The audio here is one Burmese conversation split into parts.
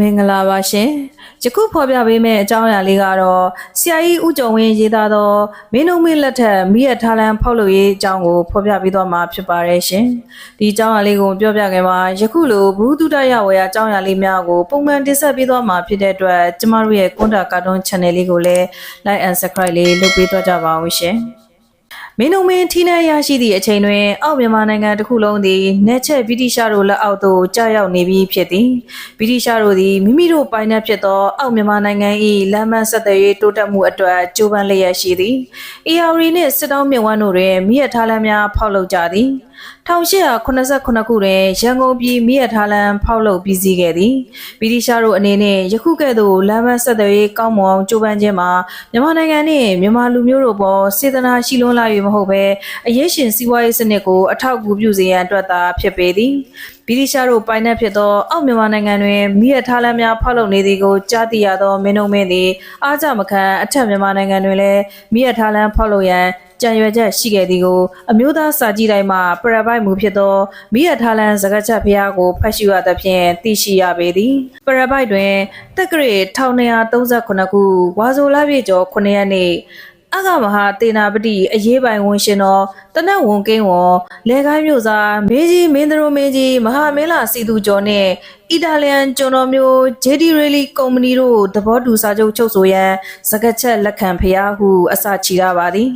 မင်္ဂလာပါရှင်ယခုဖော်ပြပေးမယ့်အကြောင်းအရာလေးကတော့ဆရာကြီးဦးကျော်ဝင်းရေးသားသောမင်းတို့မင်းလက်ထက်မိရထားလန်းဖောက်လို့ရေးအကြောင်းကိုဖော်ပြပေးသွားမှာဖြစ်ပါတယ်ရှင်ဒီအကြောင်းအရာလေးကိုပြောပြခဲ့မှာယခုလိုဘုဒ္ဓတရဝေယအကြောင်းအရာလေးများကိုပုံမှန်တင်ဆက်ပေးသွားမှာဖြစ်တဲ့အတွက်ကျမတို့ရဲ့ကွန်တာကာတွန်း channel လေးကိုလည်း like and subscribe လေးလုပ်ပေးသွားကြပါဦးရှင် မင်းတို့မင်းထီးနှံရရှိသည့်အချိန်တွင်အောက်မြန်မာနိုင်ငံတစ်ခုလုံးသည်နေချက်ဗြိတိရှားတို့လက်အောက်သို့ကြာရောက်နေပြီးဖြစ်သည်ဗြိတိရှားတို့သည်မိမိတို့ပိုင်နှက်ဖြစ်သောအောက်မြန်မာနိုင်ငံ၏လမ်းမဆက်သွယ်ရေးတိုးတက်မှုအတွက်ကြိုးပမ်းလျက်ရှိသည် AR နှင့်စစ်တောင်းမြင့်ဝမ်းတို့တွင်မိရထားလမ်းများဖောက်လုပ်ကြသည် 1889ခုတွင်ရန်ကုန်ပြည်မိရထားလမ်းဖောက်လုပ်ပြီးစီးခဲ့သည်ဗြိတိရှားတို့အနေနဲ့ယခုကဲ့သို့လမ်းမဆက်သွယ်ရေးကောင်းမွန်အောင်ကြိုးပမ်းခြင်းမှာမြန်မာနိုင်ငံနှင့်မြန်မာလူမျိုးတို့ပေါ်စေတနာရှိလွန်းလာ၍မဟုတ်ဘဲအရေးရှင်စီးပွားရေးစနစ်ကိုအထောက်အကူပြုစေရန်အတွက်သာဖြစ်ပေသည်ဗြိတိရှားတို့ပိုင်နှက်ဖြစ်သောအောက်မြန်မာနိုင်ငံတွင်မိရထားလမ်းများဖောက်လုပ်နေသည်ကိုကြားသိရသောမင်းတို့မင်းသည်အားကြမခံအထက်မြန်မာနိုင်ငံတွင်လည်းမိရထားလမ်းဖောက်လုပ်ရန် ကြံရွယ်ချက်ရှိခဲ့သည်ကိုအမျိုးသားစာကြည့်တိုင်းမှာပရပိုက်မူဖြစ်သောမိရထားလန်းစကားချက်ဖျားကိုဖတ်ရှုရသဖြင့်သိရှိရပေသည်ပရပိုက်တွင်တက္ကရာ1238ခုဝါဆိုလပြည့်ကျော်9ရက်နေ့အကမဟာတေနာပတိအရေးပိုင်ဝန်ရှင်တော်တနတ်ဝန်ကင်းဝေါ်လေကိုင်းမြို့သားမေကြီးမင်းတို့မင်းကြီးမဟာမင်းလာစီသူကျော်နှင့်အီတာလျန်ကျွန်တော်မျိုး JD Rally ကုမ္ပဏီတို့သဘောတူစာချုပ်ချုပ်ဆိုရန်စကားချက်လက်ခံဖျားဟုအစချီရပါသည်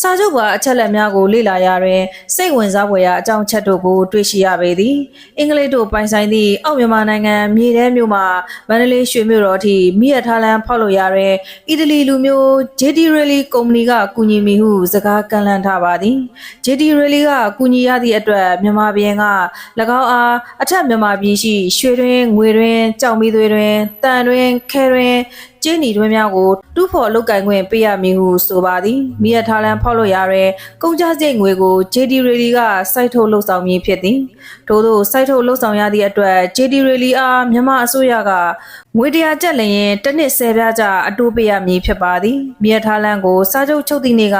စာချုပ်ပါအချက်လက်များကိုလေ့လာရတွင်စိတ်ဝင်စားဖွယ်ရာအကြောင်းချက်တို့ကိုတွေ့ရှိရပေသည်အင်္ဂလိပ်တို့ပိုင်ဆိုင်သည့်အောက်မြန်မာနိုင်ငံမြေထဲမြို့မှမန္တလေးရွှေမြို့တော်ထိမိရထားလန်းဖောက်လို့ရတွင်အီတလီလူမျိုး JD Rally ကုမ္ပဏီကကူညီမိဟုစကားကန့်လန့်ထားပါသည် JD Rally ကကူညီရသည့်အတွက်မြန်မာပြည်က၎င်းအားအထက်မြန်မာပြည်ရှိရွှေတွင်ငွေတွင်ကြောင်မီသွေးတွင်တန်တွင်ခဲတွင် ကျင်းနီတွင်းများကိုတူးဖော်လုတ်ကင်ခွင့်ပေးရမည်ဟုဆိုပါသည်မိရထားလန်းဖောက်လို့ရတဲ့ကုန်ကြစိတ်ငွေကို JD Rally ကစိုက်ထုတ်လှုပ်ဆောင်မည်ဖြစ်သည် ထို့သောစိုက်ထုတ်လှုပ်ဆောင်ရသည့်အတွက် JD Rally အားမြန်မာအစိုးရကငွေတရာကျပ်လျင်တစ်နှစ်10ပြားကြအတိုးပေးရမည်ဖြစ်ပါသည်မိရထားလန်းကိုစားချုပ်ချုပ်သည့်နေ့က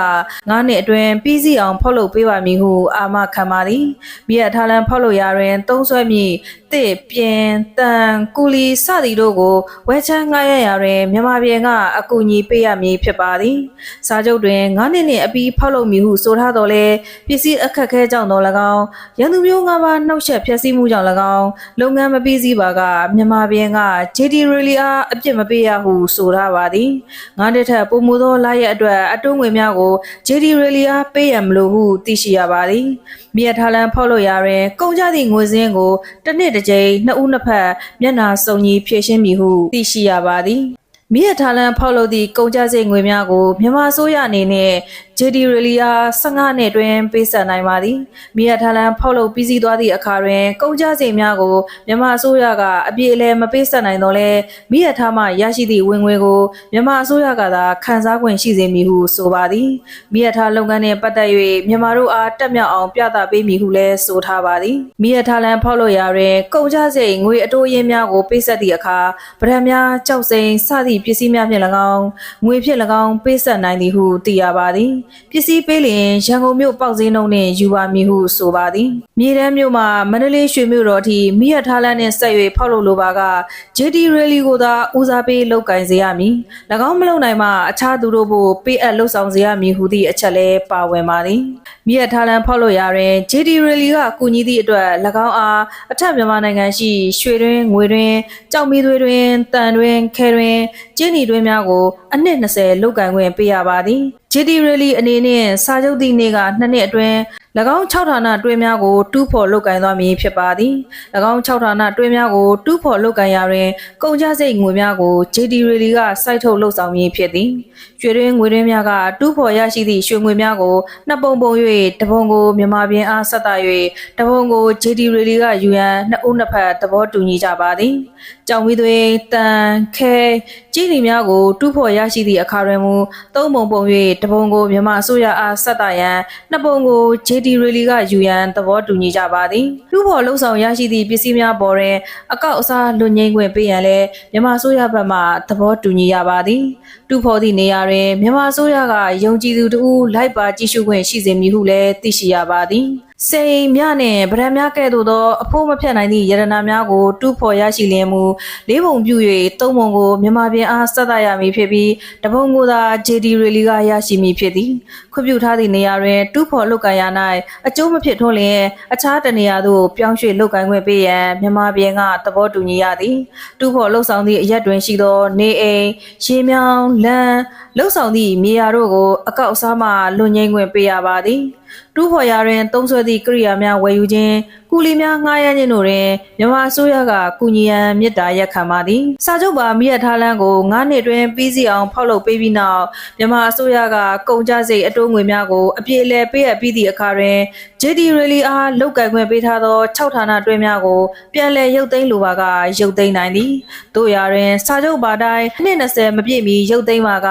9နှစ်အတွင်းပြီးစီအောင်ဖောက်လုပ်ပေးပါမည်ဟုအာမခံပါသည်မိရထားလန်းဖောက်လို့ရတွင်သုံးဆွဲမည်တစ်ပြင်တန်ကူလီစသည်တို့ကိုဝဲချမ်းငှားရရာတွင်မြန်မာပြည်ကအကူအညီပေးရမည်ဖြစ်ပါသည်စားချုပ်တွင်9နှစ်နှင့်အပြီးဖောက်လုပ်မည်ဟုဆိုထားတော်လဲပစ္စည်းအခက်ခဲကြောင့်တော်၎င်းရန်သူမျိုးငါးပါးနှုတ်ဆက်ဖျက်ဆီးမှုကြောင့်၎င်းလုပ်ငန်းမပြီးစီးပါကမြန်မာပြည်က JD Rally အားအပြစ်မပေးရဟုဆိုထားပါသည်ငါးနှစ်ထက်ပိုမိုသောလာရဲ့အတွက်အတုံးငွေများကို JD Rally အားပေးရမလို့ဟုသိရှိရပါသည်မြက်ထားလန်းဖောက်လို့ရတွင်ကုန်ကြသည့်ငွေစင်းကိုတစ်နှစ်တစ်ကြိမ်နှစ်ဦးနှစ်ဖက်မျက်နှာစုံညီဖြည့်ရှင်းမည်ဟုသိရှိရပါသည်မြစ်ထားလန်းဖောက်လို့သည့်ကုန်ကြစိတ်ငွေများကိုမြန်မာအစိုးရအနေနဲ့ JD Rally အား15နှစ်တွင်ပေးဆက်နိုင်ပါသည်မြစ်ထားလန်းဖောက်လို့ပြီးစီးသွားသည့်အခါတွင်ကုန်ကြစိတ်များကိုမြန်မာအစိုးရကအပြည့်အလဲမပေးဆက်နိုင်တော့လဲမြစ်ထားမှရရှိသည့်ဝင်ငွေကိုမြန်မာအစိုးရကသာခံစား권ရှိစေမည်ဟုဆိုပါသည်မြစ်ထားလုပ်ငန်းနှင့်ပတ်သက်၍မြန်မာတို့အားတက်မြောက်အောင်ပြသပေးမည်ဟုလည်းဆိုထားပါသည်မြစ်ထားလန်းဖောက်လို့ရာတွင်ကုန်ကြစိတ်ငွေအတိုးရင်းများကိုပေးဆက်သည့်အခါဗရန်များကြောက်စိန်စသည့်ပစ္စည်းများဖြင့်၎င်းငွေဖြင့်၎င်းပေးဆက်နိုင်သည်ဟုသိရပါသည်ပစ္စည်းပေးလျင်ရန်ကုန်မြို့ပေါက်စင်းနှုံနှင့်ယူပါမည်ဟုဆိုပါသည်မြေတန်းမြို့မှာမန္တလေးရွှေမြို့တော်ထိမိရထားလန်းနှင့်ဆက်၍ဖောက်လို့လိုပါက JD Rally ကိုသာဦးစားပေးလုပ်ကင်စေရမည်၎င်းမလုပ်နိုင်မှအခြားသူတို့ဖို့ပေးအပ်လှုပ်ဆောင်စေရမည်ဟုသည့်အချက်လည်းပါဝင်ပါသည်မိရထားလန်းဖောက်လို့ရာတွင် JD Rally ကကူညီသည့်အတွက်၎င်းအားအထက်မြန်မာနိုင်ငံရှိရွှေတွင်ငွေတွင်ကြောက်မီသွေးတွင်တန်တွင်ခဲတွင်ကျင်းနီတွင်များကိုအနှစ်20လောက်ကန်ခွင့်ပေးရပါသည် JD Rally အနေနဲ့စာချုပ်သည့်နေ့ကနှစ်နှစ်အတွင်း၎ င်း6ဌာနတွင်းများကိုတူးဖော်လုတ်ကင်သွားမည်ဖြစ်ပါသည်၎င်း6ဌာနတွင်းများကိုတူးဖော်လုတ်ကင်ရာတွင်ကုန်ကျစရိတ်ငွေများကို JD Rally ကစိုက်ထုတ်လှုပ်ဆောင်မည်ဖြစ်သည်ရွှေတွင်းငွေတွင်းများကတူးဖော်ရရှိသည့်ရွှေငွေများကိုနှစ်ပုံပုံ၍တပုံကိုမြန်မာပြည်အားဆက်တာ၍တပုံကို JD Rally ကယူရန်နှစ်ဦးနှစ်ဖက်သဘောတူညီကြပါသည်ကြောင်မီသွေးတန်ခဲကြည်လီများကိုတူးဖော်ရရှိသည့်အခါတွင်မူသုံးပုံပုံ၍တပုံကိုမြန်မာအစိုးရအားဆက်တာရန်နှစ်ပုံကို JD Rally ကယူရန်သဘောတူညီကြပါသည်တူးဖော်လှုပ်ဆောင်ရရှိသည့်ပစ္စည်းများပေါ်တွင်အကောက်အစားလွန်ငင်းခွင့်ပေးရန်လည်းမြန်မာအစိုးရဘက်မှသဘောတူညီရပါသည်တူဖော်သည့်နေရာတွင်မြန်မာအစိုးရကယုံကြည်သူတို့လိုက်ပါကြည့်ရှုခွင့်ရှိစေမည်ဟုလည်းသိရှိရပါသည် စိန်မြနဲ့ဗရံများကဲ့သို့သောအဖို့မဖြတ်နိုင်သည့်ယရနာများကိုတူးဖော်ရရှိလျင်မူလေးပုံပြု၍သုံးပုံကိုမြန်မာပြည်အားဆက်သရမည်ဖြစ်ပြီးတပုံကိုသာ JD ရေလီကရရှိမည်ဖြစ်သည်ခွင့်ပြုထားသည့်နေရာတွင်တူးဖော်လုပ်ကိုင်ရ၌အကျိုးမဖြစ်ထွန်းလျင်အခြားတနေရာသို့ပြောင်းရွှေ့လုပ်ကိုင်ခွင့်ပေးရန်မြန်မာပြည်ကသဘောတူညီရသည်တူးဖော်လှုပ်ဆောင်သည့်အရက်တွင်ရှိသော နေအိမ်ရေမြောင်းလမ်းလှုပ်ဆောင်သည့်မြေယာတို့ကိုအကောက်အစားမှလွန်ငင်းခွင့်ပေးရပါသည် တူဖော်ရာတွင်သုံးဆွဲသည့်ကိရိယာများဝယ်ယူခြင်း ကူလီများငှားရမ်းခြင်းတို့တွင်မြန်မာအစိုးရကကူညီရန်မြစ်တာရက်ခံပါသည်စာချုပ်ပါမိရထားလန်းကို9နှစ်တွင်ပြီးစီအောင်ဖောက်လုပ်ပေးပြီးနောက်မြန်မာအစိုးရကကုန်ကျစရိတ်အတိုးငွေများကိုအပြည့်အလဲပေးအပ်ပြီးသည့်အခါတွင် JD Rally အားလုတ်ကင်ခွင့်ပေးထားသော6ဌာနတွဲများကိုပြန်လည်ရုပ်သိမ်းလိုပါကရုပ်သိမ်းနိုင်သည်တို့ရာတွင်စာချုပ်ပါတိုင်းနှစ်20မပြည့်မီရုပ်သိမ်းပါက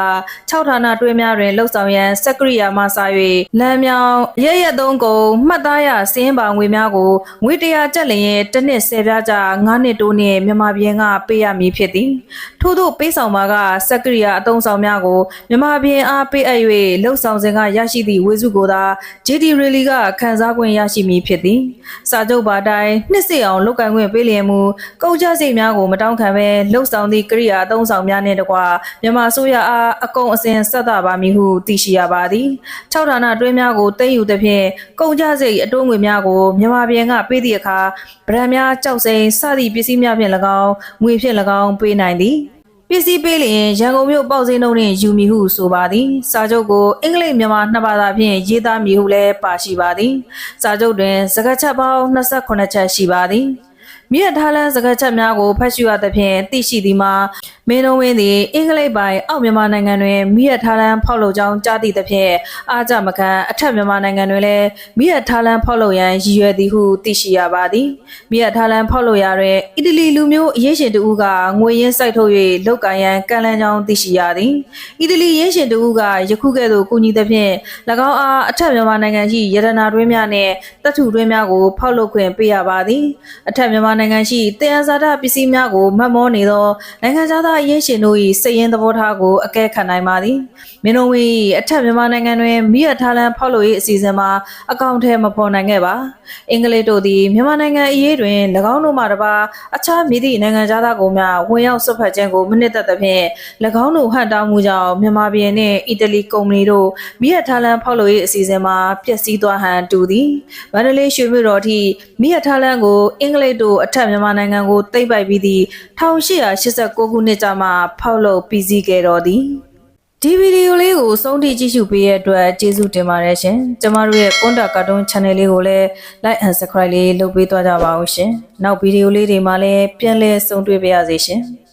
6ဌာနတွဲများတွင်လှုပ်ဆောင်ရန်စက်ကရိယာမှစ၍လမ်းမြောင်းရရက်သုံးကုန်မှတ်သားရစင်းပါငွေများကိုငွေ100ကျပ်လျင်တစ်နှစ်10ပြားကြ9နှစ်တိုးနှင့်မြန်မာပြည်ကပေးရမည်ဖြစ်သည်ထို့သောပေးဆောင်ပါကစက်ကရိယာအသုံးဆောင်များကိုမြန်မာပြည်အားပေးအပ်၍လှုပ်ဆောင်စဉ်ကရရှိသည့်ဝေစုကိုသာ JD Rally ကခန်းစားခွင့်ရရှိမည်ဖြစ်သည်စာချုပ်ပါတိုင်းနှစ်စစ်အောင်လုပ်ကိုင်ခွင့်ပေးလျင်မူကုန်ကျစရိတ်များကိုမတောင်းခံဘဲလှုပ်ဆောင်သည့်ကိရိယာအသုံးဆောင်များနှင့်တကွမြန်မာအစိုးရအားအကုန်အစင်ဆက်သပါမည်ဟုသိရှိရပါသည်6ဌာနတွဲများကိုသိမ်းယူသဖြင့်ကုန်ကျစရိတ်အတိုးငွေများကိုမြန်မာပြည်ကပေးသည့်အခါဗရန်များကြောက်စိန်စသည့်ပစ္စည်းများဖြင့်၎င်းငွေဖြင့်၎င်းပေးနိုင်သည်ပစ္စည်းပေးလျင်ရန်ကုန်မြို့ပေါ့စင်းနှုံနှင့်ယူမည်ဟုဆိုပါသည်စာချုပ်ကိုအင်္ဂလိပ်မြန်မာနှစ်ဘာသာဖြင့်ရေးသားမည်ဟုလည်းပါရှိပါသည်စာချုပ်တွင်စကားချက်ပေါင်း28ချက်ရှိပါသည် မြစ်ထားလန်းစကားချက်များကိုဖတ်ရှုရသဖြင့်သိရှိသည်မှာမင်းလုံးဝင်းသည်အင်္ဂလိပ်ပိုင်အောက်မြန်မာနိုင်ငံတွင်မြစ်ထားလန်းဖောက်လုပ်ကြောင်းကြားသည့်သဖြင့်အားကြမကန်အထက်မြန်မာနိုင်ငံတွင်လည်းမြစ်ထားလန်းဖောက်လုပ်ရန်ရည်ရွယ်သည်ဟုသိရှိရပါသည်မြစ်ထားလန်းဖောက်လုပ်ရာတွင်အီတလီလူမျိုးအရေးရှင်တဦးကငွေရင်းစိုက်ထုတ်၍လုပ်ကိုင်ရန်ကမ်းလှမ်းကြောင်းသိရှိရသည်အီတလီရင်းရှင်တဦးကယခုကဲ့သို့ကူညီသဖြင့်၎င်းအားအထက်မြန်မာနိုင်ငံရှိရတနာတွင်းများနှင့်တပ်ထုတွင်းများကိုဖောက်လုပ်ခွင့်ပေးရပါသည်အထက်မြန်မာနိုင်ငံရှိတင်အဇာတပစ္စည်းများကိုမှတ်မောနေသောနိုင်ငံခြားသားအရေးရှင်တို့၏စိတ်ရင်းသဘောထားကိုအကဲခတ်နိုင်ပါသည်မင်းတို့ဝင်း၏အထက်မြန်မာနိုင်ငံတွင်မိရထားလန်းဖောက်လုပ်ရေးအစီအစဉ်မှာအကောင့်ထဲမဖော်နိုင်ခဲ့ပါအင်္ဂလိပ်တို့သည်မြန်မာနိုင်ငံအရေးတွင်၎င်းတို့မှတပါအခြားမည်သည့်နိုင်ငံခြားသားကိုမျှဝင်ရောက်ဆွတ်ဖက်ခြင်းကိုမနှစ်သက်သဖြင့်၎င်းတို့ဟန်တောင်းမှုကြောင့်မြန်မာပြည်နှင့်အီတလီကုမ္ပဏီတို့မိရထားလန်းဖောက်လုပ်ရေးအစီအစဉ်မှာပျက်စီးသွားဟန်တူသည်မန္တလေးရွှေမြို့တော်ထိမိရထားလန်းကိုအင်္ဂလိပ်တို့အထက်မြန်မာနိုင်ငံကိုသိမ်းပိုက်ပြီးသည့်1889ခုနှစ်ကျမှဖောက်လုပ်ပြီးစီးခဲ့တော်သည်ဒီဗီဒီယိုလေးကိုဆုံးထိကြည့်ရှုပေးရတဲ့အတွက်ကျေးဇူးတင်ပါတယ်ရှင်။ကျမတို့ရဲ့ Ponda Cartoon Channel လေးကိုလည်း Like and Subscribe လေးလုပ်ပေးသွားကြပါဦးရှင်။နောက်ဗီဒီယိုလေးတွေမှာလည်းပြန်လည်ဆုံတွေ့ပါရစေရှင်။